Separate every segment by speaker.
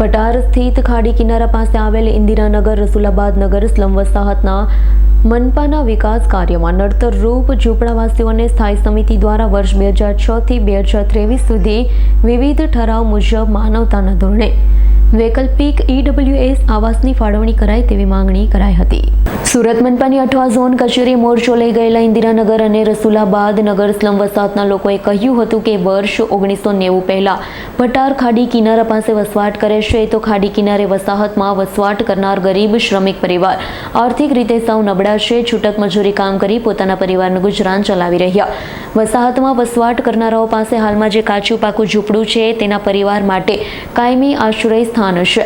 Speaker 1: પટાર સ્થિત ખાડી કિનારા પાસે આવેલ ઇન્દિરાનગર, રસુલાબાદ નગર સ્લમ વસાહતના મનપાના વિકાસ કાર્યમાં નડતર રૂપ ઝૂંપડાવાસીઓને સ્થાયી સમિતિ દ્વારા વર્ષ બે હજાર છથી બે હજાર ત્રેવીસ સુધી વિવિધ ઠરાવ મુજબ માનવતાના ધોરણે વૈકલ્પિક ઈડબ્લ્યુએસ આવાસની ફાળવણી કરાય તેવી માંગણી કરાઈ હતી. સુરત મનપાની અઠવા ઝોન કચેરી મોરચો લઈ ગયેલા ઇન્દિરાનગર અને રસુલાબાદ નગર સ્લમ વસાહતના લોકોએ કહ્યું હતું કે વર્ષ ઓગણીસો નેવું પહેલાં ભટાર ખાડી કિનારા પાસે વસવાટ કરે છે તો ખાડી કિનારે વસાહતમાં વસવાટ કરનાર ગરીબ શ્રમિક પરિવાર આર્થિક રીતે સાવ નબળા છે છૂટક મજૂરી કામ કરી પોતાના પરિવારનું ગુજરાન ચલાવી રહ્યા. વસાહતમાં વસવાટ કરનારાઓ પાસે હાલમાં જે કાચું પાકું ઝૂંપડું છે તેના પરિવાર માટે કાયમી આશ્રય સ્થાન છે.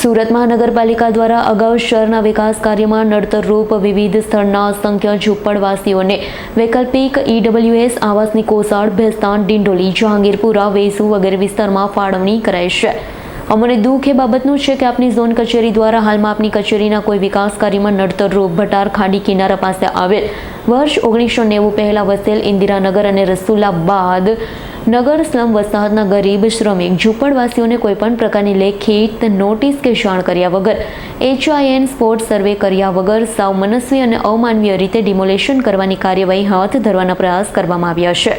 Speaker 1: સુરત મહાનગરપાલિકા દ્વારા અગાઉ શહેરના વિકાસ કાર્યમાં નડતરરૂપ વિવિધ સ્થળના અસંખ્ય ઝુંપડવાસીઓને વૈકલ્પિક ઈડબ્લ્યુએસ આવાસની કોસાળ, ભેસ્તાન, ડિંડોલી, જહાંગીરપુરા, વેસુ વગેરે વિસ્તારમાં ફાળવણી કરાઈ છે. અમને દુઃખ એ બાબતનું છે કે આપની ઝોન કચેરી દ્વારા હાલમાં આપની કચેરીના કોઈ વિકાસ કાર્યમાં નડતરરૂપ ભટાર ખાડી કિનારા પાસે આવેલ વર્ષ ઓગણીસો નેવું પહેલા વસેલ ઇન્દિરાનગર અને રસુલા બાદ નગર સ્લમ વસાહતના ગરીબ શ્રમિક ઝૂંપડવાસીઓને કોઈપણ પ્રકારની લેખિત નોટિસ કે જાણ કર્યા વગર એચઆઈએન સ્પોર્ટ સર્વે કર્યા વગર સાવ મનસ્વી અને અમાનવીય રીતે ડિમોલેશન કરવાની કાર્યવાહી હાથ ધરવાના પ્રયાસ કરવામાં આવ્યા છે.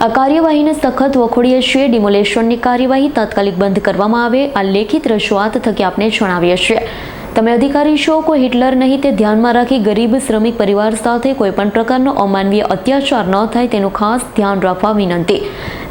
Speaker 1: આ કાર્યવાહીને સખત વખોડીએ છીએ. ડિમોલેશનની કાર્યવાહી તાત્કાલિક બંધ કરવામાં આવે. આ લેખિત રજૂઆત થકી આપને જણાવીએ છીએ. તમે અધિકારી છો, કોઈ હિટલર નહીં, તે ધ્યાનમાં રાખી ગરીબ શ્રમિક પરિવાર સાથે કોઈ પણ પ્રકારનો અમાનવીય અત્યાચાર ન થાય તેનું ખાસ ધ્યાન રાખવા વિનંતી.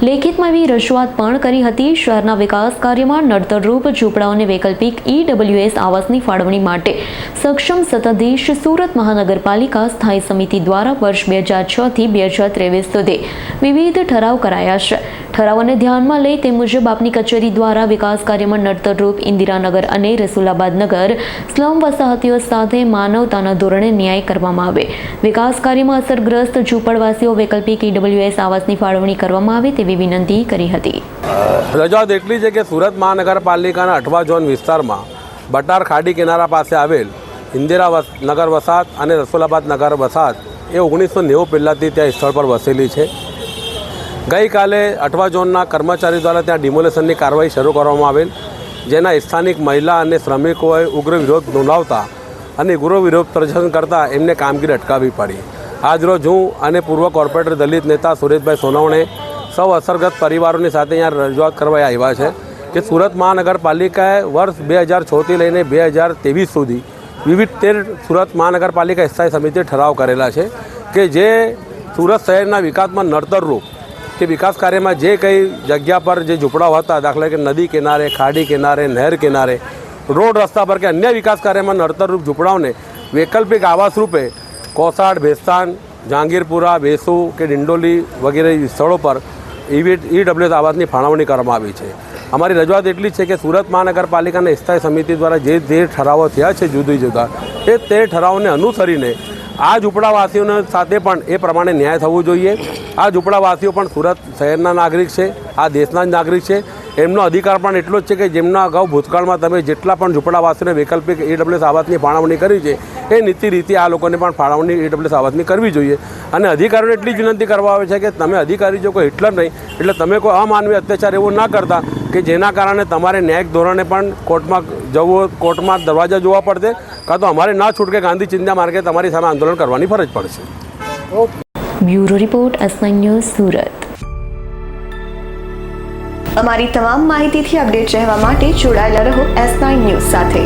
Speaker 1: લેખિતમાં એવી રજૂઆત પણ કરી હતી, શહેરના વિકાસ કાર્યમાં નડતરરૂપ ઝૂંપડાઓને વૈકલ્પિક ઈડબ્લ્યુએસ આવાસની ફાળવણી માટે. સક્ષમ સત્તાધીશ સુરત મહાનગરપાલિકા સ્થાયી સમિતિ દ્વારા વર્ષ બે હજાર છથી બે હજાર ત્રેવીસ સુધી વિવિધ ઠરાવ કરાયા છે. ઠરાવોને ધ્યાનમાં લઈ તે મુજબ આપની કચેરી દ્વારા વિકાસ કાર્યમાં નડતરરૂપ ઇન્દિરાનગર અને રસુલાબાદ નગર સ્લમ વસાહતીઓ સાથે માનવતાના ધોરણે ન્યાય કરવામાં આવે. વિકાસ કાર્યમાં અસરગ્રસ્ત ઝૂંપડવાસીઓ વૈકલ્પિક ઈડબ્લ્યુએસ આવાસની ફાળવણી કરવામાં આવે તેવી વિનંતી કરી હતી.
Speaker 2: રજૂઆત એટલી છે કે સુરત મહાનગરપાલિકાના અઠવા ઝોન વિસ્તારમાં બટાર ખાડી કિનારા પાસે આવેલ ઇન્દિરા નગર વસાહત અને રસુલાબાદ નગર વસાહત એ ઓગણીસો નેવું પહેલાંથી ત્યાં સ્થળ પર વસેલી છે. ગઈકાલે અઠવા ઝોનના કર્મચારી દ્વારા ત્યાં ડિમોલેશનની કાર્યવાહી શરૂ કરવામાં આવેલ, જેના સ્થાનિક મહિલા અને શ્રમિકોએ ઉગ્ર વિરોધ નોંધાવતા અને ઉગ્ર વિરોધ પ્રદર્શન કરતાં એમને કામગીરી અટકાવવી પડી. આજરોજ હું અને પૂર્વ કોર્પોરેટર દલિત નેતા સુરેશભાઈ સોનવણે સૌ અસરગ્રસ્ત પરિવારોની સાથે અહીંયા રજૂઆત કરવા આવ્યા છે કે સુરત મહાનગરપાલિકાએ વર્ષ બે હજાર છથી લઈને બે હજાર ત્રેવીસ સુધી વિવિધ તેર સુરત મહાનગરપાલિકા સ્થાયી સમિતિ ઠરાવ કરેલા છે કે જે સુરત શહેરના વિકાસમાં નડતરરૂપ કે વિકાસ કાર્યમાં જે કંઈ જગ્યા પર જે ઝૂંપડાઓ હતા, દાખલા કે નદી કિનારે, ખાડી કિનારે, નહેર કિનારે, રોડ રસ્તા પર કે અન્ય વિકાસ કાર્યમાં નડતરરૂપ ઝૂંપડાઓને વૈકલ્પિક આવાસ રૂપે કોસાડ, ભેસ્તાન, જહાંગીરપુરા વેસુ કે ડિંડોલી વગેરે સ્થળો પર ઈવી ઈડબ્લ્યુએસ આવાસની ફાળવણી કરવામાં આવી છે. અમારી રજૂઆત એટલી જ છે કે સુરત મહાનગરપાલિકાના સ્થાયી સમિતિ દ્વારા જે તે ઠરાવો થયા છે જુદી જુદા, એ તે ઠરાવને અનુસરીને આ ઝૂંપડાવાસીઓને સાથે પણ એ પ્રમાણે ન્યાય થવું જોઈએ. આ ઝૂંપડાવાસીઓ પણ સુરત શહેરના નાગરિક છે, આ દેશના જ નાગરિક છે. એમનો અધિકાર પણ એટલો જ છે કે જેમના અગાઉ ભૂતકાળમાં તમે જેટલા પણ ઝૂંપડાવાસીઓને વૈકલ્પિક ઈડબ્લ્યુએસ આવાસની ફાળવણી કરી છે, એ નીતિ રીતે આ લોકોને પણ ફાળવણી ઈડબ્લ્યુએસ આવાસની કરવી જોઈએ. અને અધિકારીઓને એટલી જ વિનંતી કરવા આવે છે કે તમે અધિકારી જો કોઈ હિટલર નહીં. એટલે તમે કોઈ અમાનવી અત્યાચાર એવો ના કરતા. કે જેના કારણે તમારે ન્યાયિક ધોરણે પણ કોર્ટમાં જવું કોર્ટમાં દરવાજા જોવા પડશે, કાં તો અમારે ના છૂટકે ગાંધી ચિંતા માર્ગે તમારી સામે આંદોલન કરવાની ફરજ પડશે.
Speaker 1: બ્યુરો રિપોર્ટ અસમાન ન્યૂઝ, સુરત.
Speaker 3: અમારી તમામ માહિતીથી અપડેટ રહેવા માટે જોડાયેલા રહો એસ નાઇન ન્યૂઝ સાથે.